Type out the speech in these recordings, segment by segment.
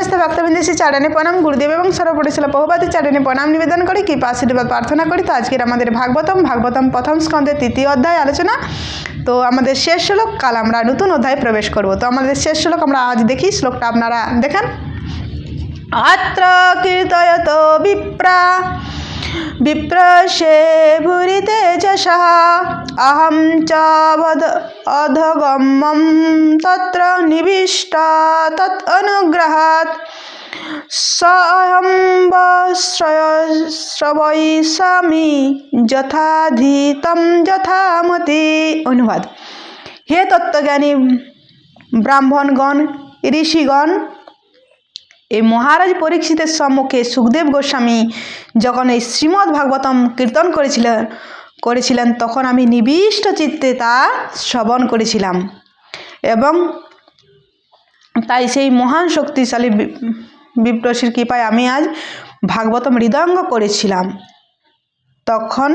সমস্ত ভক্তবৃন্দে শ্রী চারণে প্রণাম, গুরুদেব এবং সর্বপরিশীল বহুবাদের চারণে প্রণাম নিবেদন করে, কৃপা আশীর্বাদ প্রার্থনা করি। তো আজকের আমাদের ভাগবতম ভাগবতম প্রথম স্কন্ধে তৃতীয় অধ্যায় আলোচনা। তো আমাদের শেষ শ্লোক, কাল আমরা নতুন অধ্যায়ে প্রবেশ করব। তো আমাদের শেষ শ্লোক আমরা আজ দেখি, শ্লোকটা আপনারা দেখেন। আত্র কীর্তয়ত বিপ্রা विप्रशे भूरितेजसः अहं च वद अधगमं तत्र निविष्टा तत् अनुग्रहात् सऽहं वश्रय শ্রবৈষামি যথাধীতম যথামতি অনুবাদ হে তত্ত্বজ্ঞানী ব্রাহ্মণগণ ঋষিগণ এই মহারাজ পরীক্ষিতের সম্মুখে সুখদেব গোস্বামী যখন এই শ্রীমদ্ ভাগবতম কীর্তন করেছিলেন করেছিলেন, তখন আমি নিবিষ্ট চিত্তে তা শ্রবণ করেছিলাম। এবং তাই সেই মহান শক্তিশালী বিপ্রসীর কৃপায় আমি আজ ভাগবতম হৃদয়ঙ্গ করেছিলাম। তখন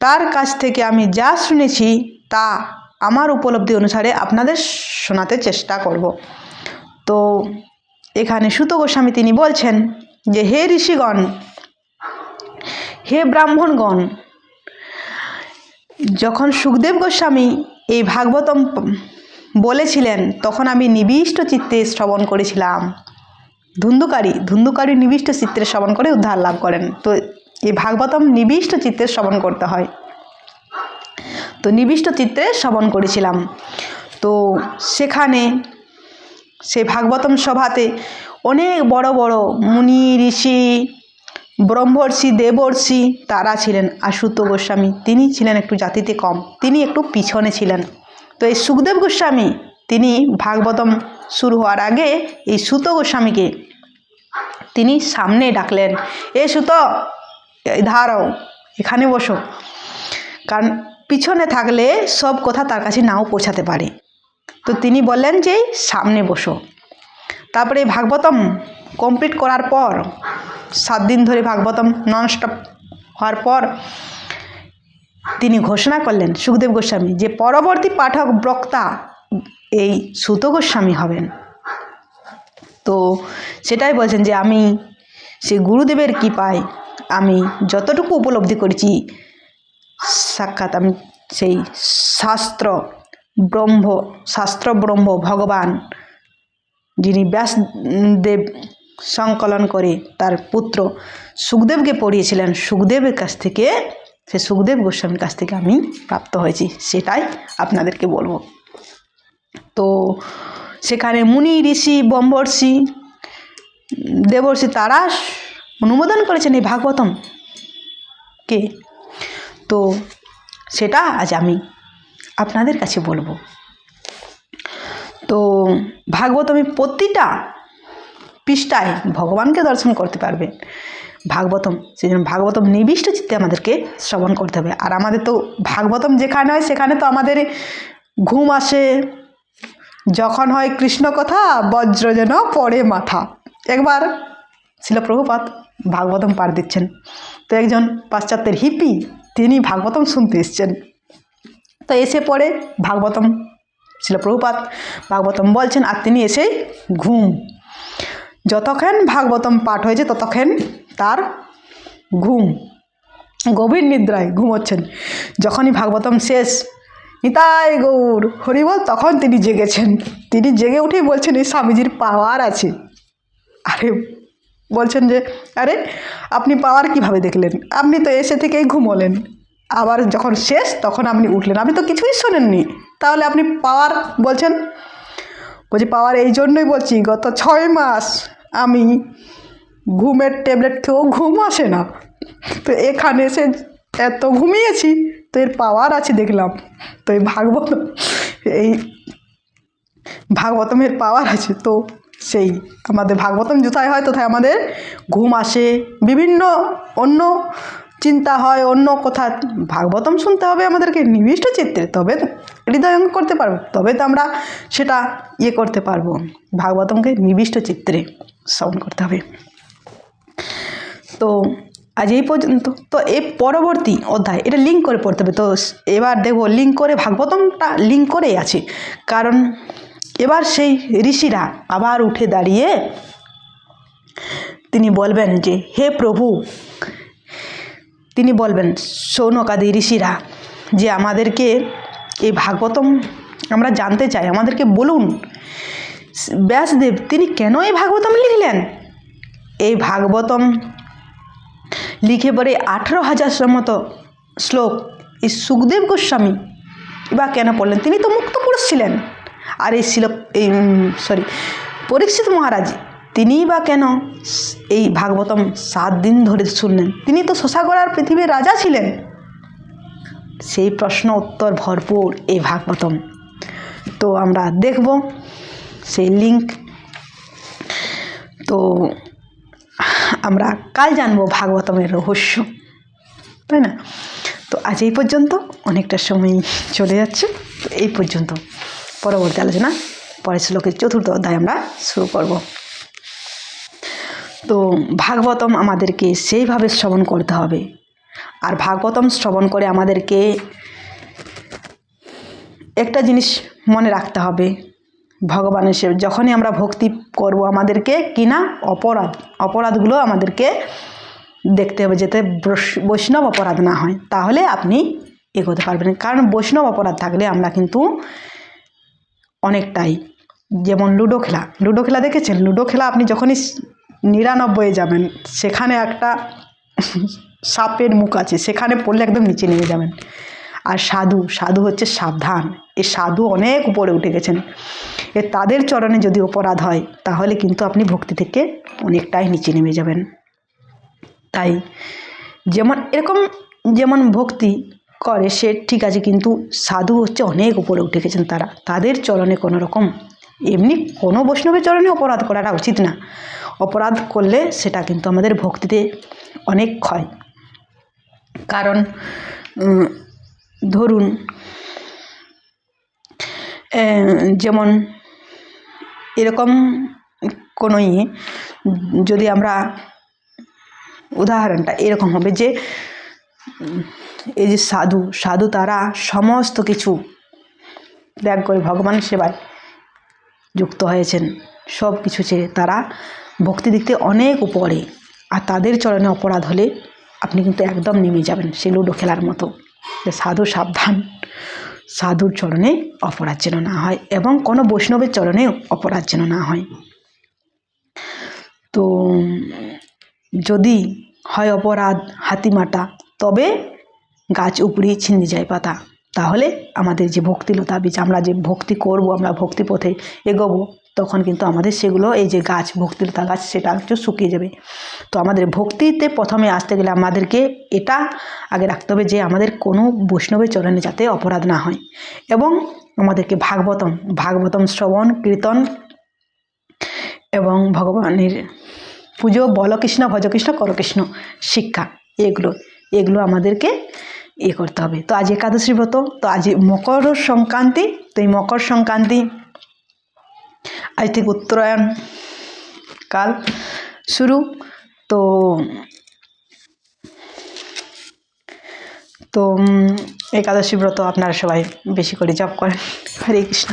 তার কাছ থেকে আমি যা শুনেছি তা আমার উপলব্ধি অনুসারে আপনাদের শোনাতে চেষ্টা করব। তো এখানে সুত গোস্বামী তিনি বলছেন যে, হে ঋষিগণ, হে ব্রাহ্মণগণ, যখন সুখদেব গোস্বামী এই ভাগবতম বলেছিলেন, তখন আমি নিবিষ্ট চিত্তে শ্রবণ করেছিলাম। ধুন্দুকারী ধুন্দুকারী নিবিষ্ট চিত্তে শ্রবণ করে উদ্ধার লাভ করেন। তো এই ভাগবতম নিবিষ্ট চিত্তে শ্রবণ করতে হয়। তো নিবিষ্ট চিত্রে শ্রবণ করেছিলাম। তো সেখানে সে ভাগবতম সভাতে অনেক বড় বড় মুনি, ঋষি, ব্রহ্মর্ষি, দেবর্ষি তারা ছিলেন। আর সুত গোস্বামী, তিনি ছিলেন একটু জাতিতে কম, তিনি একটু পিছনে ছিলেন। তো এই সুখদেব গোস্বামী, তিনি ভাগবতম শুরু হওয়ার আগে এই সুত গোস্বামীকে তিনি সামনে ডাকলেন, এ সুত ধারও এখানে বসো। কারণ পিছনে থাকলে সব কথা তার কাছে নাও পৌঁছাতে পারে। তো তিনি বললেন যে, সামনে বসো। তারপরে ভাগবতম কমপ্লিট করার পর, সাত দিন ধরে ভাগবতম ননস্টপ হওয়ার পর, তিনি ঘোষণা করলেন, সুখদেব গোস্বামী, যে পরবর্তী পাঠক বক্তা, এই সুত গোস্বামী হবেন। তো সেটাই বলছেন যে, আমি সে গুরুদেবের কৃপায় আমি যতটুকু উপলব্ধি করেছি, সাক্ষাৎ আমি সেই শাস্ত্র ব্রহ্ম, শাস্ত্র ব্রহ্ম, ভগবান। যিনি ব্যাসদেব সংকলন করে তার পুত্র সুখদেবকে পড়িয়েছিলেন, সুখদেবের কাছ থেকে, সে সুখদেব গোস্বামীর কাছ থেকে আমি প্রাপ্ত হয়েছি, সেটাই আপনাদেরকে বলব। তো সেখানে মুনি, ঋষি, ব্রহ্মর্ষি, দেবর্ষি তারা অনুমোদন করেছেন এই ভাগবতম কে তো সেটা আজ আমি আপনাদের কাছে বলব। তো ভাগবতমে প্রতিটা পৃষ্ঠায় ভগবানকে দর্শন করতে পারবে। ভাগবতম সেই জন্য ভাগবতম নিবিষ্ট চিত্তে আমাদেরকে শ্রবণ করতে হবে। আর আমাদের তো ভাগবতম যেখানে হয়, সেখানে তো আমাদের ঘুম আসে। যখন হয় কৃষ্ণ কথা, বজ্র যেন পড়ে মাথা। একবার ছিল প্রভুপাত ভাগবতম পার দিচ্ছেন। তো একজন পাশ্চাত্যের হিপি, তিনি ভাগবতম শুনতে এসছেন। তো এসে পড়ে ভাগবতম, ছিল প্রভুপাত। ভাগবতম বলছেন, আর তিনি এসে ঘুম। যতক্ষণ ভাগবতম পাঠ হয়েছে, ততক্ষণ তার ঘুম, গভীর নিদ্রায় ঘুমোচ্ছেন। যখনই ভাগবতম শেষ, নিতাই গৌর হরিবল তখন তিনি জেগেছেন। তিনি জেগে উঠেই বলছেন, এই স্বামীজির পাওয়ার আছে। আরে, বলছেন যে, আরে, আপনি পাওয়ার কীভাবে দেখলেন? আপনি তো এসে থেকেই ঘুমোলেন। আবার যখন শেষ, তখন আপনি উঠলেন। আপনি তো কিছুই শোনেননি। তাহলে আপনি পাওয়ার বলছেন? বলছি, পাওয়ার এই জন্যই বলছি, গত ছয় মাস আমি ঘুমের ট্যাবলেট খেয়েও ঘুম আসে না। তো এখানে এসে এত ঘুমিয়েছি, তো এর পাওয়ার আছে দেখলাম। তো এই ভাগবত, এই ভাগবতমের পাওয়ার আছে। তো সেই আমাদের ভাগবতম জুতায় হয়, তথায় আমাদের ঘুম আসে। বিভিন্ন অন্য চিন্তা হয়, অন্য কথা ভাগবতম শুনতে হবে আমাদেরকে নিবিষ্ট চিত্রে তবে হৃদয়ঙ্গ করতে পারব, তবে তো আমরা সেটা ইয়ে করতে পারব। ভাগবতমকে নিবিষ্ট চিত্রে শ্রবণ করতে হবে। তো আজ এই পর্যন্ত। তো এই পরবর্তী অধ্যায়, এটা লিঙ্ক করে পড়তে হবে। তো এবার দেখব লিঙ্ক করে ভাগবতমটা লিঙ্ক করেই আছে। কারণ এবার সেই ঋষিরা আবার উঠে দাঁড়িয়ে তিনি বলবেন যে, হে প্রভু তিনি বলবেন সৌনকাদি ঋষিরা, যে আমাদেরকে এই ভাগবতম আমরা জানতে চাই, আমাদেরকে বলুন, ব্যাসদেব তিনি কেন এই ভাগবতম লিখলেন? এই ভাগবতম লিখে পরে আঠেরো হাজার মতো শ্লোক এই সুখদেব গোস্বামী বা কেন পড়লেন? তিনি তো মুক্ত পুরুষ ছিলেন। আর এই শিল এই সরি পরীক্ষিত মহারাজ তিনিই বা কেন এই ভাগবতম সাত দিন ধরে শুনলেন? তিনি তো শশাগড়ার পৃথিবীর রাজা ছিলেন। সেই প্রশ্ন উত্তর ভরপুর এই ভাগবতম। তো আমরা দেখব সেই লিঙ্ক তো আমরা কাল জানব ভাগবতমের রহস্য, তাই না? তো আজ এই পর্যন্ত, অনেকটা সময় চলে যাচ্ছে, এই পর্যন্ত। পরবর্তী আলোচনা, পরের শ্লোকের চতুর্থ অধ্যায় আমরা শুরু করব। তো ভাগবতম আমাদেরকে সেইভাবে শ্রবণ করতে হবে। আর ভাগবতম শ্রবণ করে আমাদেরকে একটা জিনিস মনে রাখতে হবে। ভগবানের সে, যখনই আমরা ভক্তি করব আমাদেরকে কিনা অপরাধ। অপরাধগুলো আমাদেরকে দেখতে হবে যাতে বৈষ- বৈষ্ণব অপরাধ না হয়। তাহলে আপনি এগোতে পারবেন। কারণ বৈষ্ণব অপরাধ থাকলে আমরা কিন্তু অনেকটাই, যেমন লুডো খেলা। লুডো খেলা দেখেছেন? লুডো খেলা আপনি যখনই নিরানব্বই যাবেন। সেখানে একটা সাপের মুখ আছে, সেখানে পড়লে একদম নিচে নেমে যাবেন। আর সাধু সাধু হচ্ছে সাবধান। এ সাধু অনেক উপরে উঠে গেছেন। এ তাদের চরণে যদি অপরাধ হয়, তাহলে কিন্তু আপনি ভক্তি থেকে অনেকটাই নিচে নেমে যাবেন। তাই যেমন, এরকম যেমন ভক্তি করে, সে ঠিক আছে, কিন্তু সাধু হচ্ছে অনেক উপরে উঠে গেছেন তারা। তাদের চরণে কোনো রকম, এমনি কোনো বৈষ্ণবের চরণে অপরাধ করাটা উচিত না। অপরাধ করলে সেটা কিন্তু আমাদের ভক্তিতে অনেক ক্ষয়। কারণ ধরুন যেমন এরকম কোনো ইয়ে যদি আমরা উদাহরণটা এরকম হবে যে, এই যে সাধু সাধু তারা সমস্ত কিছু ত্যাগ করে ভগবান সেবায় যুক্ত হয়েছেন। সব কিছু ছেড়ে তারা ভক্তি থেকে অনেক উপরে। আর তাদের চরণে অপরাধ হলে আপনি কিন্তু একদম নেমে যাবেন সে লুডো খেলার মতো। যে সাধু সাবধান। সাধুর চরণে অপরাধ যেন না হয় এবং কোনো বৈষ্ণবের চরণেও অপরাধ যেন না হয়। তো, যদি হয় অপরাধ হাতিমাটা তবে গাছ উপড়িয়ে ছিন্দি যায় পাতা। তাহলে আমাদের যে ভক্তিলতা বীজ, আমরা যে ভক্তি করব, আমরা ভক্তি পথে এগোবো তখন কিন্তু আমাদের সেগুলো, এই যে গাছ, ভক্তিলতা গাছ, সেটা একটু শুকিয়ে যাবে। তো আমাদের ভক্তিতে প্রথমে আসতে গেলে আমাদেরকে এটা আগে রাখতে হবে যে আমাদের কোনো বৈষ্ণবের চরণে যাতে অপরাধ না হয়। এবং আমাদেরকে ভাগবতম ভাগবতম শ্রবণ, কীর্তন এবং ভগবানের পুজো বল কৃষ্ণ ভজ কৃষ্ণ কর কৃষ্ণ শিক্ষা, এগুলো এগুলো আমাদেরকে ইয়ে করতে হবে। তো আজ একাদশী ব্রত, তো আজ মকর সংক্রান্তি, তো এই মকর সংক্রান্তি আজ থেকে উত্তরায়ণ কাল শুরু। তো তো একাদশী ব্রত আপনারা সবাই বেশি করে জপ করেন। হরে কৃষ্ণ।